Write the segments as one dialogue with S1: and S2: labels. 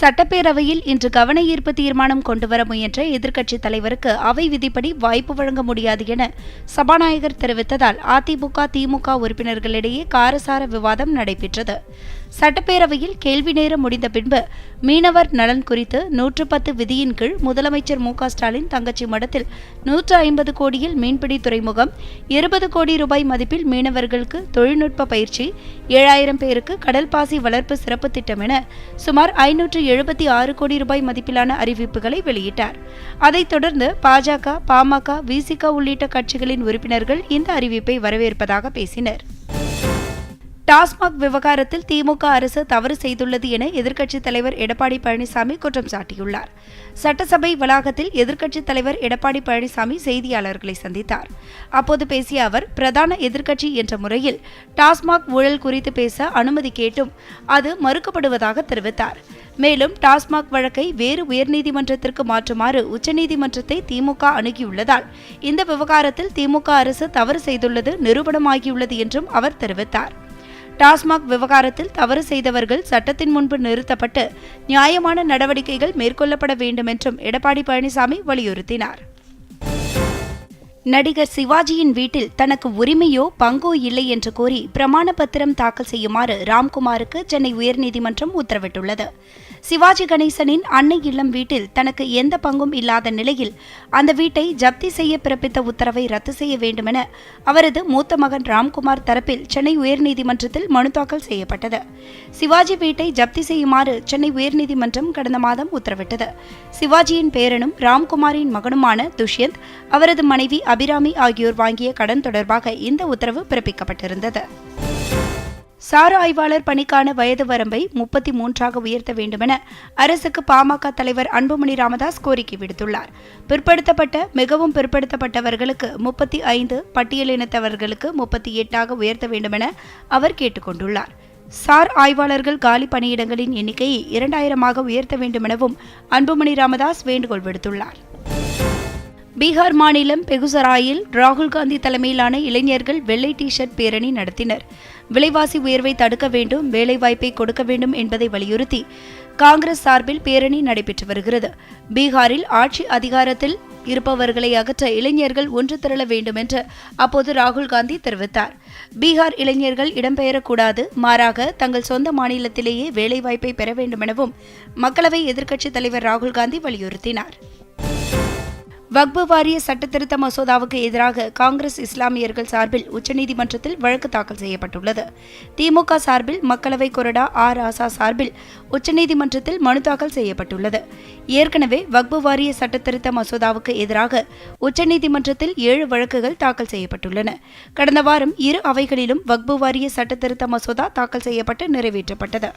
S1: சட்டப்பேரவையில் இன்று கவன ஈர்ப்பு தீர்மானம் கொண்டுவர முயன்ற எதிர்க்கட்சித் தலைவருக்கு அவை விதிப்படி வாய்ப்பு வழங்க முடியாது என சபாநாயகர் தெரிவித்ததால் அதிமுக திமுக உறுப்பினர்களிடையே காரசார விவாதம் நடைபெற்றது. சட்டப்பேரவையில் கேள்வி நேரம் முடிந்த பின்பு மீனவர் நலன் குறித்து நூற்று பத்து விதியின் கீழ் முதலமைச்சர் மு க ஸ்டாலின் தங்கச்சி மடத்தில் நூற்று ஐம்பது கோடியில் மீன்பிடி துறைமுகம் இருபது கோடி ரூபாய் மதிப்பில் மீனவர்களுக்கு தொழில்நுட்ப பயிற்சி ஏழாயிரம் பேருக்கு கடல் பாசி வளர்ப்பு சிறப்பு திட்டம் என சுமார் ஐநூற்று எழுபத்தி ஆறு கோடி ரூபாய் மதிப்பிலான அறிவிப்புகளை வெளியிட்டார். அதைத் தொடர்ந்து பாஜக பாமக விசிக உள்ளிட்ட கட்சிகளின் உறுப்பினர்கள் இந்த அறிவிப்பை வரவேற்பதாக பேசினர். டாஸ்மாக் விவகாரத்தில் திமுக அரசு தவறு செய்துள்ளது என எதிர்க்கட்சித் தலைவர் எடப்பாடி பழனிசாமி குற்றம் சாட்டியுள்ளார். சட்டசபை வளாகத்தில் எதிர்க்கட்சித் தலைவர் எடப்பாடி பழனிசாமி செய்தியாளர்களை சந்தித்தார். அப்போது பேசிய அவர் பிரதான எதிர்க்கட்சி என்ற முறையில் டாஸ்மாக் ஊழல் குறித்து பேச அனுமதி கேட்டும். அது மறுக்கப்படுவதாக தெரிவித்தார். மேலும் டாஸ்மாக் வழக்கை வேறு உயர்நீதிமன்றத்திற்கு மாற்றுமாறு உச்சநீதிமன்றத்தை திமுக அணுகியுள்ளதால் இந்த விவகாரத்தில் திமுக அரசு தவறு செய்துள்ளது நிரூபணமாகியுள்ளது என்றும் அவர் தெரிவித்தார். டாஸ்மாக் விவகாரத்தில் தவறு செய்தவர்கள் சட்டத்தின் முன்பு நிறுத்தப்பட்டு நியாயமான நடவடிக்கைகள் மேற்கொள்ளப்பட வேண்டும் என்றும் எடப்பாடி பழனிசாமி வலியுறுத்தினார். நடிகர் சிவாஜியின் வீட்டில் தனக்கு உரிமையோ பங்கோ இல்லை என்று கூறி பிரமாண பத்திரம் தாக்கல் செய்யுமாறு ராம்குமாருக்கு சென்னை உயர்நீதிமன்றம் உத்தரவிட்டுள்ளது. சிவாஜி கணேசனின் அன்னை இல்லம் வீட்டில் தனக்கு எந்த பங்கும் இல்லாத நிலையில் அந்த வீட்டை ஜப்தி செய்ய பிறப்பித்த உத்தரவை ரத்து செய்ய வேண்டுமென அவரது மூத்த மகன் ராம்குமார் தரப்பில் சென்னை உயர்நீதிமன்றத்தில் மனு தாக்கல் செய்யப்பட்டது. சிவாஜி வீட்டை ஜப்தி செய்யுமாறு சென்னை உயர்நீதிமன்றம் கடந்த மாதம் உத்தரவிட்டது. சிவாஜியின் பேரனும் ராம்குமாரின் மகனுமான துஷ்யந்த் அவரது மனைவி அபிராமி ஆகியோர் வாங்கிய கடன் தொடர்பாக இந்த உத்தரவு பிறப்பிக்கப்பட்டிருந்தது. சார் ஆய்வாளர் பணிக்கான வயது வரம்பை முப்பத்தி மூன்றாக உயர்த்த வேண்டுமென அரசுக்கு பாமக தலைவர் அன்புமணி ராமதாஸ் கோரிக்கை விடுத்துள்ளார். பிற்படுத்தப்பட்ட மிகவும் பிற்படுத்தப்பட்டவர்களுக்கு முப்பத்தி ஐந்து பட்டியலினத்தவர்களுக்கு முப்பத்தி எட்டாக உயர்த்த வேண்டுமென அவர் கேட்டுக்கொண்டுள்ளார். சார் ஆய்வாளர்கள் காலி பணியிடங்களின் எண்ணிக்கையை இரண்டாயிரமாக உயர்த்த வேண்டுமெனவும் அன்புமணி ராமதாஸ் வேண்டுகோள் விடுத்துள்ளார். பீகார் மாநிலம் பெகுசராயில் ராகுல் காந்தி தலைமையிலான இளைஞர்கள் வெள்ளை டி ஷர்ட் பேரணி நடத்தினர். விலைவாசி உயர்வை தடுக்க வேண்டும் வேலைவாய்ப்பை கொடுக்க வேண்டும் என்பதை வலியுறுத்தி காங்கிரஸ் சார்பில் பேரணி நடைபெற்று வருகிறது. பீகாரில் ஆட்சி அதிகாரத்தில் இருப்பவர்களை அகற்ற இளைஞர்கள் ஒன்று திரள வேண்டும் என்று அப்போது ராகுல் காந்தி தெரிவித்தார். பீகார் இளைஞர்கள் இடம்பெயரக்கூடாது மாறாக தங்கள் சொந்த மாநிலத்திலேயே வேலைவாய்ப்பை பெற வேண்டுமெனவும் மக்களவை எதிர்க்கட்சித் தலைவர் ராகுல் காந்தி வலியுறுத்தினார். வக்பு வாரிய சட்டத்திருத்த மசோதாவுக்கு எதிராக காங்கிரஸ் இஸ்லாமியர்கள் சார்பில் உச்சநீதிமன்றத்தில் வழக்கு தாக்கல் செய்யப்பட்டுள்ளது. திமுக சார்பில் மக்களவை கொறடா ஆர் ஆசா சார்பில் உச்சநீதிமன்றத்தில் மனு தாக்கல் செய்யப்பட்டுள்ளது. ஏற்கனவே வக்பு வாரிய சட்டத்திருத்த மசோதாவுக்கு எதிராக உச்சநீதிமன்றத்தில் ஏழு வழக்குகள் தாக்கல் செய்யப்பட்டுள்ளன. கடந்த வாரம் இரு அவைகளிலும் வக்பு வாரிய சட்டத்திருத்த மசோதா தாக்கல் செய்யப்பட்டு நிறைவேற்றப்பட்டது.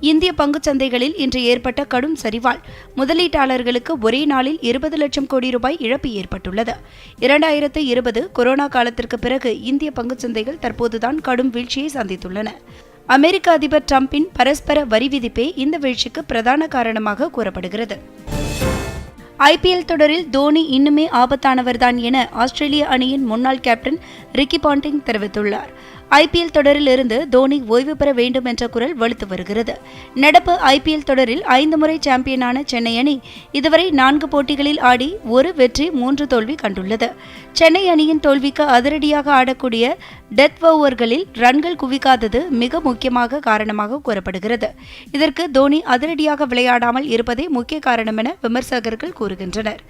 S1: இந்திய பங்குச் சந்தைகளில் இன்று ஏற்பட்ட கடும் சரிவால். முதலீட்டாளர்களுக்கு ஒரே நாளில் இருபது லட்சம் கோடி ரூபாய் இழப்பு ஏற்பட்டுள்ளது. இரண்டாயிரத்து இருபது கொரோனா காலத்திற்கு பிறகு இந்திய பங்குச் சந்தைகள் தற்போதுதான் கடும் வீழ்ச்சியை சந்தித்துள்ளன. அமெரிக்க அதிபர் டிரம்பின் பரஸ்பர வரி விதிப்பே இந்த வீழ்ச்சிக்கு பிரதான காரணமாக கூறப்படுகிறது. ஐபிஎல் தொடரில் தோனி இன்னுமே ஆபத்தானவர்தான் என ஆஸ்திரேலிய அணியின் முன்னாள் கேப்டன் ரிக்கி பாண்டிங் தெரிவித்துள்ளார். ஐபிஎல் தொடரில் இருந்து தோனி ஓய்வு பெற வேண்டும் என்ற குரல் வலுத்து வருகிறது. நடப்பு ஐபிஎல் தொடரில் ஐந்து முறை சாம்பியனான சென்னை அணி இதுவரை நான்கு போட்டிகளில் ஆடி ஒரு வெற்றி மூன்று தோல்வி கண்டுள்ளது. சென்னை அணியின் தோல்விக்கு அதிரடியாக ஆடக்கூடிய டெத் ஓவர்களில் ரன்கள் குவிக்காதது மிக முக்கியமாக காரணமாக கூறப்படுகிறது. இதற்கு தோனி அதிரடியாக விளையாடாமல் இருப்பதே முக்கிய காரணம் என விமர்சகர்கள் கூறுகின்றனர்.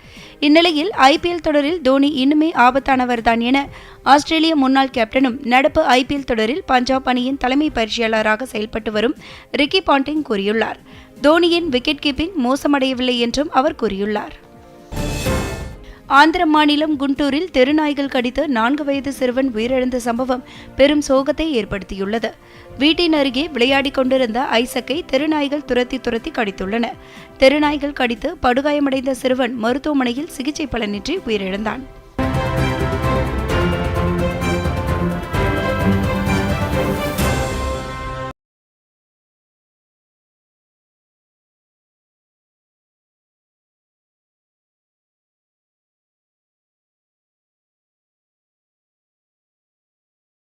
S1: இந்நிலையில் ஐபிஎல் தொடரில் தோனி இன்னுமே ஆபத்தானவர்தான் என ஆஸ்திரேலிய முன்னாள் கேப்டனும் நடப்பு ஐபிஎல் தொடரில் பஞ்சாப் அணியின் தலைமை பயிற்சியாளராக செயல்பட்டு வரும் ரிக்கி பாண்டிங் கூறியுள்ளார். தோனியின் விக்கெட் கீப்பிங் மோசமடையவில்லை என்றும் அவர் கூறியுள்ளார். ஆந்திர மாநிலம் குண்டூரில் தெருநாய்கள் கடித்து நான்கு வயது சிறுவன் உயிரிழந்த சம்பவம் பெரும் சோகத்தை ஏற்படுத்தியுள்ளது. வீட்டின் அருகே விளையாடிக் கொண்டிருந்த ஐசக்கை தெருநாய்கள் துரத்தி துரத்தி கடித்துள்ளன. தெருநாய்கள் கடித்து படுகாயமடைந்த சிறுவன் மருத்துவமனையில் சிகிச்சை பலனின்றி உயிரிழந்தான்.